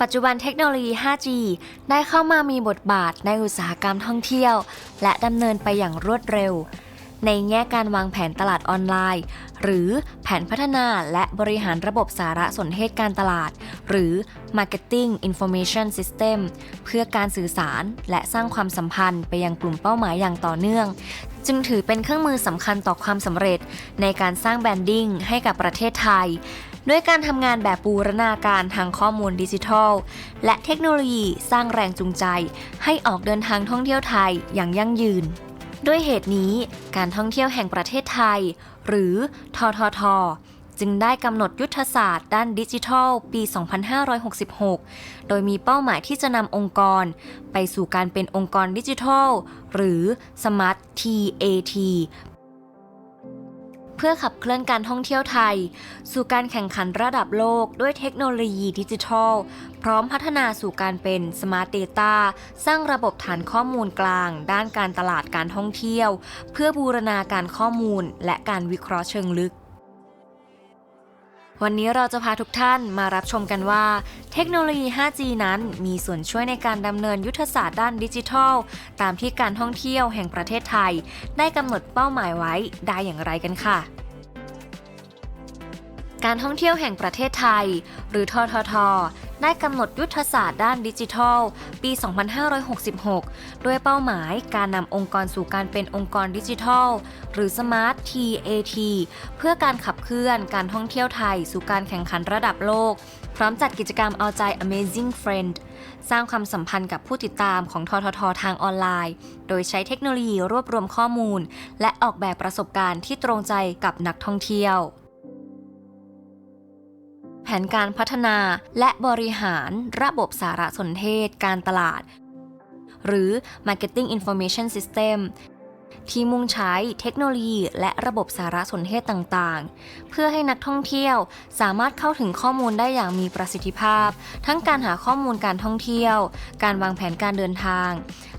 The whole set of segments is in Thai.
ปัจจุบันเทคโนโลยี 5G ได้เข้ามามีบทบาทในอุตสาหกรรมท่องเที่ยว และดำเนินไปอย่างรวดเร็ว ในแง่การวางแผนตลาดออนไลน์ หรือแผนพัฒนาและบริหารระบบสารสนเทศการตลาด หรือ Marketing Information System เพื่อการสื่อสารและสร้างความสัมพันธ์ไปยังกลุ่มเป้าหมายอย่างต่อเนื่อง จึงถือเป็นเครื่องมือสำคัญต่อความสำเร็จ ในการสร้างแบรนดิ้งให้กับประเทศไทย ด้วยการทำงานแบบบูรณาการทางข้อมูลดิจิทัล และเทคโนโลยีสร้างแรงจูงใจ ให้ออกเดินทางท่องเที่ยวไทยอย่างยั่งยืน ด้วยเหตุนี้ การท่องเที่ยวแห่งประเทศไทย หรือทททจึงได้กำหนดยุทธศาสตร์ด้านดิจิทัล ปี 2566 โดยมีเป้าหมายที่จะนำองค์กร ไปสู่การเป็นองค์กรดิจิทัล หรือ Smart TAT เพื่อขับเคลื่อนการท่องเที่ยวไทย สู่การแข่งขันระดับโลกด้วยเทคโนโลยีดิจิทัล พร้อมพัฒนาสู่การเป็นสมาร์ตเดต้าสร้างระบบฐานข้อมูลกลาง ด้านการตลาดการท่องเที่ยว เพื่อบูรณาการข้อมูลและการวิเคราะห์เชิงลึก วันนี้เราจะพาทุกท่านมารับชมกันว่า เทคโนโลยี 5G นั้นมีส่วนช่วยในการดำเนินยุทธศาสตร์ด้านดิจิทัล ตามที่การท่องเที่ยวแห่งประเทศไทย ได้กำหนดเป้าหมายไว้ได้อย่างไรกันค่ะการท่องเที่ยวแห่งประเทศไทย หรือททท ได้กำหนดยุทธศาสตร์ด้านดิจิทัล ปี 2566 ด้วยเป้าหมายการนำองค์กรสู่การเป็นองค์กรดิจิทัล หรือ Smart TAT เพื่อการขับเคลื่อนการท่องเที่ยวไทย สู่การแข่งขันระดับโลก พร้อมจัดกิจกรรมเอาใจ Amazing Friend สร้างความสัมพันธ์กับผู้ติดตามของททททางออนไลน์ โดยใช้เทคโนโลยีรวบรวมข้อมูล และออกแบบประสบการณ์ที่ตรงใจกับนักท่องเที่ยว ผนการพัฒนาและบริหารระบบสารสนเทศการตลาด หรือ Marketing Information System ที่มุ่งใช้เทคโนโลยีและระบบสารสนเทศต่างๆ เพื่อให้นักท่องเที่ยวสามารถเข้าถึงข้อมูลได้อย่างมีประสิทธิภาพ ทั้งการหาข้อมูลการท่องเที่ยว การวางแผนการเดินทาง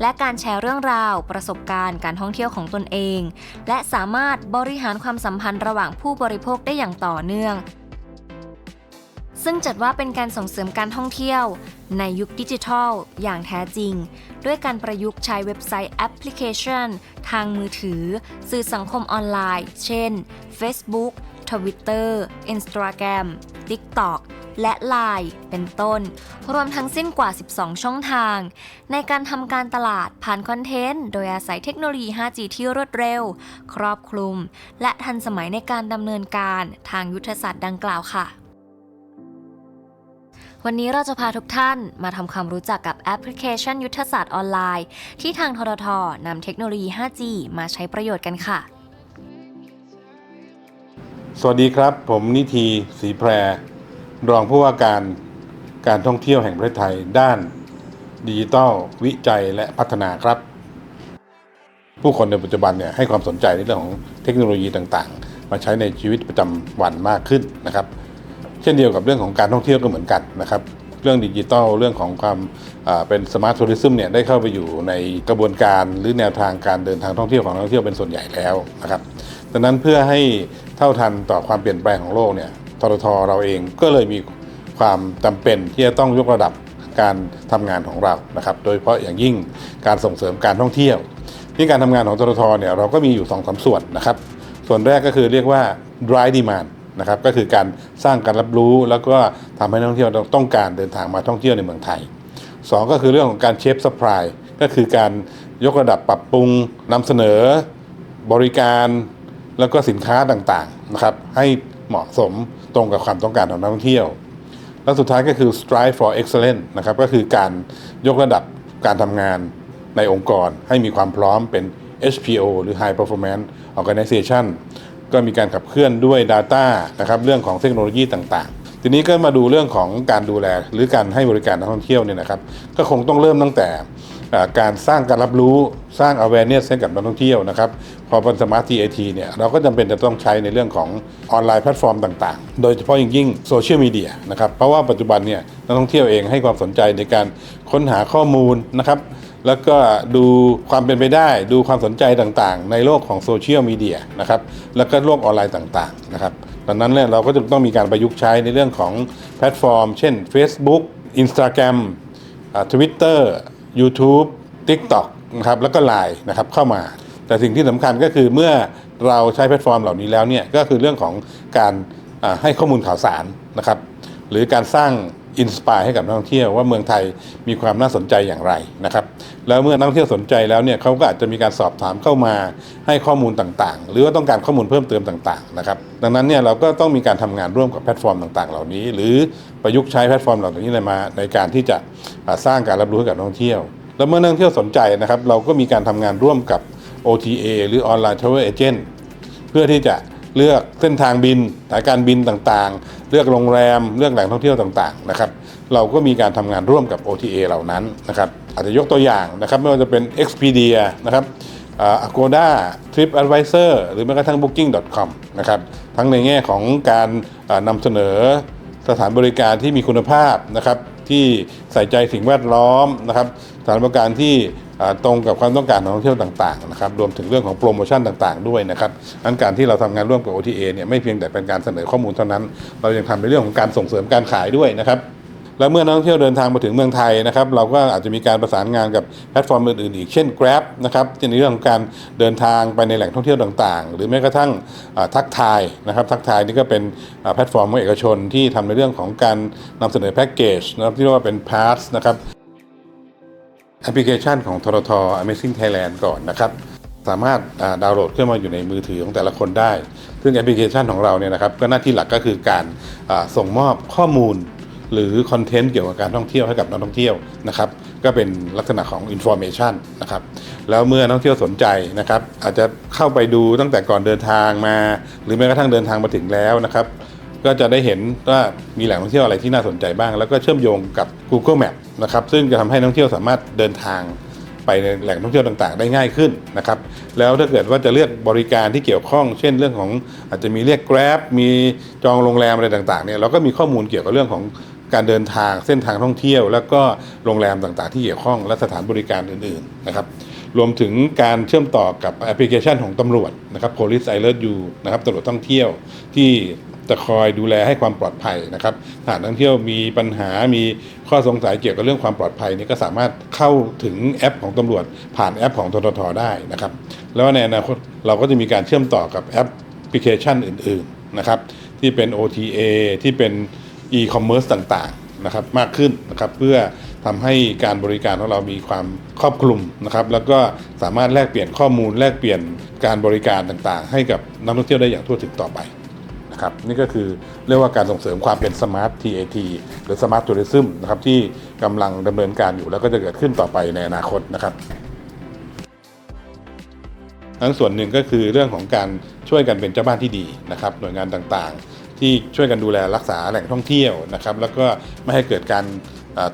และการแชร์เรื่องราว ประสบการณ์การท่องเที่ยวของตนเอง และสามารถบริหารความสัมพันธ์ระหว่างผู้บริโภคได้อย่างต่อเนื่อง ซึ่งจัดว่าเป็นการส่งเสริมการท่องเที่ยว ในยุคดิจิทัล อย่างแท้จริง ด้วยการประยุกต์ใช้เว็บไซต์แอปพลิเคชัน ทางมือถือ สื่อสังคมออนไลน์ เช่น Facebook Twitter Instagram TikTok และ Line เป็นต้น รวมทั้งสิ้นกว่า 12 ช่องทาง ในการทำการตลาดผ่านคอนเทนต์ โดยอาศัยเทคโนโลยี 5G ที่รวดเร็ว ครอบคลุม และทันสมัยในการดำเนินการทางยุทธศาสตร์ดังกล่าวค่ะ วันนี้เราจะพาทุกท่านมาทำความรู้จักกับแอปพลิเคชันยุทธศาสตร์ออนไลน์ ที่ทางทททนำเทคโนโลยี 5G มาใช้ประโยชน์กันค่ะ สวัสดีครับ ผมนิธีศรีแพร รองผู้ว่าการการท่องเที่ยวแห่งประเทศไทยด้านดิจิทัลวิจัยและพัฒนาครับ ผู้คนในปัจจุบันเนี่ยให้ความสนใจในเรื่องของเทคโนโลยีต่างๆ มาใช้ในชีวิตประจำวันมากขึ้นนะครับ เช่นเดียวกับเรื่องของการท่องเที่ยวก็เหมือนกันนะครับ เรื่องดิจิทัลเรื่องของความเป็นสมาร์ททัวริซึมเนี่ยได้เข้าไปอยู่ในกระบวนการหรือแนวทางการเดินทางท่องเที่ยวของนักท่องเที่ยวเป็นส่วนใหญ่แล้วนะครับดังนั้นเพื่อให้เท่าทันต่อความเปลี่ยนแปลงของโลกเนี่ยทททเราเองก็เลยมีความจำเป็นที่จะต้องยกระดับการทำงานของเรานะครับ โดยเฉพาะอย่างยิ่งการส่งเสริมการท่องเที่ยวที่การทำงานของทททเนี่ยเราก็มีอยู่2อสส่วนนะครับ ส่วนแรกก็คือเรียกว่า dry demand นะครับก็คือการสร้างการรับรู้แล้วก็ทำให้นักท่องเที่ยวต้องการเดินทางมาท่องเที่ยวในเมืองไทยสองก็คือเรื่องของการเชฟสป라이ก็คือการยกระดับปรับปรุงนำเสนอบริการแล้วก็สินค้าต่างๆนะครับให้เหมาะสมตรงกับความต้องการของนักท่องเที่ยว แล้วสุดท้ายก็คือ strive for excellence นะครับก็คือการยกระดับการทำงานในองค์กรให้มีความพร้อมเป็น HPO หรือ High Performance Organization ก็มีการขับเคลื่อนด้วย Data นะครับเรื่องของเทคโนโลยีต่างๆ ทีนี้ก็มาดูเรื่องของการดูแลหรือการให้บริการนักท่องเที่ยวเนี่ยนะครับก็คงต้องเริ่มตั้งแต่การสร้างการรับรู้สร้าง awareness ให้กับนักท่องเที่ยวนะครับพอเป็น Smart TAT เนี่ยเราก็จำเป็นจะต้องใช้ในเรื่องของออนไลน์แพลตฟอร์มต่างๆ โดยเฉพาะยิ่งยิ่งโซเชียลมีเดียนะครับเพราะว่าปัจจุบันเนี่ยนักท่องเที่ยวเองให้ความสนใจในการค้นหาข้อมูลนะครับ แล้วก็ดูความเป็นไปได้ ดูความสนใจต่างๆ ในโลกของโซเชียลมีเดียนะครับแล้วก็โลกออนไลน์ต่างๆนะครับดังนั้นเนี่ยเราก็จะต้องมีการประยุกต์ใช้ในเรื่องของแพลตฟอร์ม เช่น Facebook Instagram ทวิตเตอร์ YouTube TikTok นะครับแล้วก็ Line นะครับเข้ามา แต่สิ่งที่สำคัญก็คือเมื่อเราใช้แพลตฟอร์มเหล่านี้แล้วเนี่ยก็คือเรื่องของการให้ข้อมูลข่าวสารนะครับหรือการสร้าง อินสปายให้กับนักท่องเที่ยวว่าเมืองไทยมีความน่าสนใจอย่างไรนะครับแล้วเมื่อนักท่องเที่ยวสนใจแล้วเนี่ยเขาก็อาจจะมีการสอบถามเข้ามาให้ข้อมูลต่างๆ หรือว่าต้องการข้อมูลเพิ่มเติมต่างๆนะครับดังนั้นเนี่ยเราก็ต้องมีการทำงานร่วมกับแพลตฟอร์มต่างๆ เหล่านี้ หรือประยุกต์ใช้แพลตฟอร์มเหล่านี้เลยมา ในการที่จะสร้างการรับรู้ให้กับนักท่องเที่ยว แล้วเมื่อนักท่องเที่ยวสนใจนะครับ เราก็มีการทำงานร่วมกับ OTA หรือ Online Travel Agent เพื่อที่จะ เลือกเส้นทางบินสายการบินต่างๆ เลือกโรงแรม เลือกแหล่งท่องเที่ยวต่างๆนะครับเราก็มีการทำงานร่วมกับ OTA เหล่านั้นนะครับอาจจะยกตัวอย่างนะครับไม่ว่าจะเป็น Expedia นะครับอ่า Agoda TripAdvisor หรือแม้กระทั่ง Booking.com นะครับทั้งในแง่ของการนำเสนอสถานบริการที่มีคุณภาพนะครับ ที่ใส่ใจสิ่งแวดล้อมนะครับสถานบริการที่ตรงกับความต้องการของนักท่องเที่ยวต่างๆนะครับรวมถึงเรื่องของโปรโมชั่นต่างๆด้วยนะครับอันการที่เราทำงานร่วมกับ OTA เนี่ยไม่เพียงแต่เป็นการเสนอข้อมูลเท่านั้น เรายังทำในเรื่องของการส่งเสริมการขายด้วยนะครับ แล้วเมื่อนักท่องเที่ยวเดินทางมาถึงเมืองไทยนะครับเราก็อาจจะมีการประสานงานกับแพลตฟอร์มอื่นๆอีกเช่น Grab นะครับในเรื่องของการเดินทางไปในแหล่งท่องเที่ยวต่างๆ หรือแม้กระทั่งทักทายนะครับทักทายนี่ก็เป็นแพลตฟอร์มของเอกชนที่ทำในเรื่องของการนำเสนอแพ็กเกจนะครับที่เรียกว่าเป็น Pass นะครับแอปพลิเคชันของทรท Amazing Thailand ก่อนนะครับสามารถดาวน์โหลดขึ้นมาอยู่ในมือถือของแต่ละคนได้ ซึ่งแอปพลิเคชันของเราเนี่ยนะครับก็หน้าที่หลักก็คือการส่งมอบข้อมูล หรือคอนเทนต์เกี่ยวกับการท่องเที่ยวให้กับนักท่องเที่ยวนะครับก็เป็นลักษณะของ Information นะครับแล้วเมื่อนักท่องเที่ยวสนใจนะครับอาจจะเข้าไปดูตั้งแต่ก่อนเดินทางมา หรือแม้กระทั่งเดินทางมาถึงแล้วนะครับก็จะได้เห็นว่ามีแหล่งท่องเที่ยวอะไรที่น่าสนใจบ้าง แล้วก็เชื่อมโยงกับ Google Map นะครับซึ่งจะทำให้นักท่องเที่ยวสามารถเดินทางไปในแหล่งท่องเที่ยวต่างๆ ได้ง่ายขึ้นนะครับแล้วถ้าเกิดว่าจะเลือกบริการที่เกี่ยวข้อง เช่นเรื่องของอาจจะมีเรียก Grab มีจองโรงแรมอะไรต่างๆเนี่ยเราก็มีข้อมูลเกี่ยวกับเรื่องของ การเดินทางเส้นทางท่องเที่ยว แล้วก็โรงแรมต่างๆ ที่เกี่ยวข้องและสถานบริการอื่นๆนะครับรวมถึงการเชื่อมต่อกับแอปพลิเคชันของตำรวจนะครับ Police Alert You นะครับตำรวจท่องเที่ยวที่จะคอยดูแลให้ความปลอดภัยนะครับถ้านท่องเที่ยวมีปัญหามีข้อสงสัยเกี่ยวกับเรื่องความปลอดภัยนี่ก็สามารถเข้าถึงแอปของตำรวจ ผ่านแอปของทททได้นะครับ แล้วในอนาคตเราก็จะมีการเชื่อมต่อกับแอปพลิเคชันอื่น ๆนะครับ ที่เป็น OTA ที่เป็น e-commerce ต่างๆนะครับมากขึ้นนะครับเพื่อทำให้การบริการของเรามีความครอบคลุมนะครับ แล้วก็สามารถแลกเปลี่ยนข้อมูล แลกเปลี่ยนการบริการต่างๆ ให้กับนักท่องเที่ยวได้อย่างทั่วถึงต่อไปนะครับนี่ก็คือเรียกว่าการส่งเสริมความเป็น Smart TAT หรือ Smart Tourism นะครับที่กำลังดำเนินการอยู่แล้วก็จะเกิดขึ้นต่อไปในอนาคตนะครับทั้งส่วนหนึ่งก็คือเรื่องของการช่วยกันเป็นเจ้าบ้านที่ดีนะครับหน่วยงานต่างๆ ที่ช่วยกันดูแลรักษาแหล่งท่องเที่ยวนะครับ แล้วก็ไม่ให้เกิดการ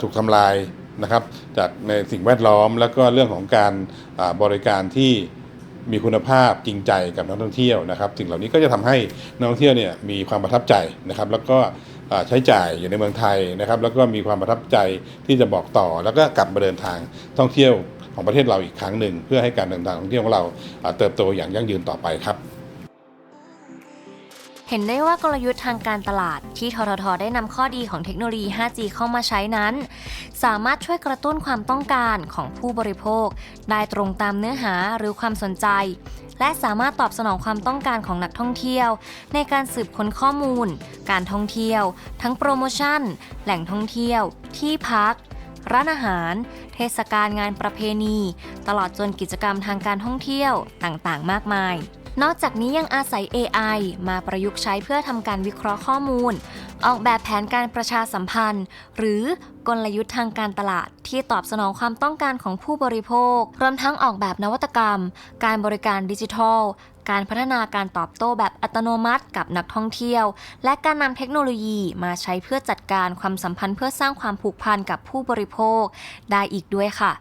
ถูกทำลายนะครับ จากในสิ่งแวดล้อม แล้วก็เรื่องของการบริการที่มีคุณภาพจริงใจกับนักท่องเที่ยวนะครับ สิ่งเหล่านี้ก็จะทำให้นักท่องเที่ยวเนี่ยมีความประทับใจนะครับ แล้วก็ใช้จ่ายอยู่ในเมืองไทยนะครับ แล้วก็มีความประทับใจที่จะบอกต่อ แล้วก็กลับมาเดินทางท่องเที่ยวของประเทศเราอีกครั้งหนึ่ง เพื่อให้การเดินทางท่องเที่ยวของเราเติบโตอย่างยั่งยืนต่อไปครับ เห็นได้ว่ากลยุทธ์ทางการตลาด ที่ทททได้นำข้อดีของเทคโนโลยี 5G เข้ามาใช้นั้น สามารถช่วยกระตุ้นความต้องการของผู้บริโภค ได้ตรงตามเนื้อหาหรือความสนใจ และสามารถตอบสนองความต้องการของนักท่องเที่ยว ในการสืบค้นข้อมูล การท่องเที่ยว ทั้งโปรโมชั่น แหล่งท่องเที่ยว ที่พักร้านอาหาร เทศกาลงานประเพณี ตลอดจนกิจกรรมทางการท่องเที่ยวต่างๆ มากมาย นอกจากนี้ยังอาศัย AI มาประยุกต์ใช้เพื่อทำการวิเคราะห์ข้อมูล ออกแบบแผนการประชาสัมพันธ์ หรือกลยุทธ์ทางการตลาดที่ตอบสนองความต้องการของผู้บริโภค รวมทั้งออกแบบนวัตกรรม การบริการดิจิทัล การพัฒนาการตอบโต้แบบอัตโนมัติ กับนักท่องเที่ยว และการนำเทคโนโลยีมาใช้เพื่อจัดการความสัมพันธ์เพื่อสร้างความผูกพันกับผู้บริโภค ได้อีกด้วยค่ะ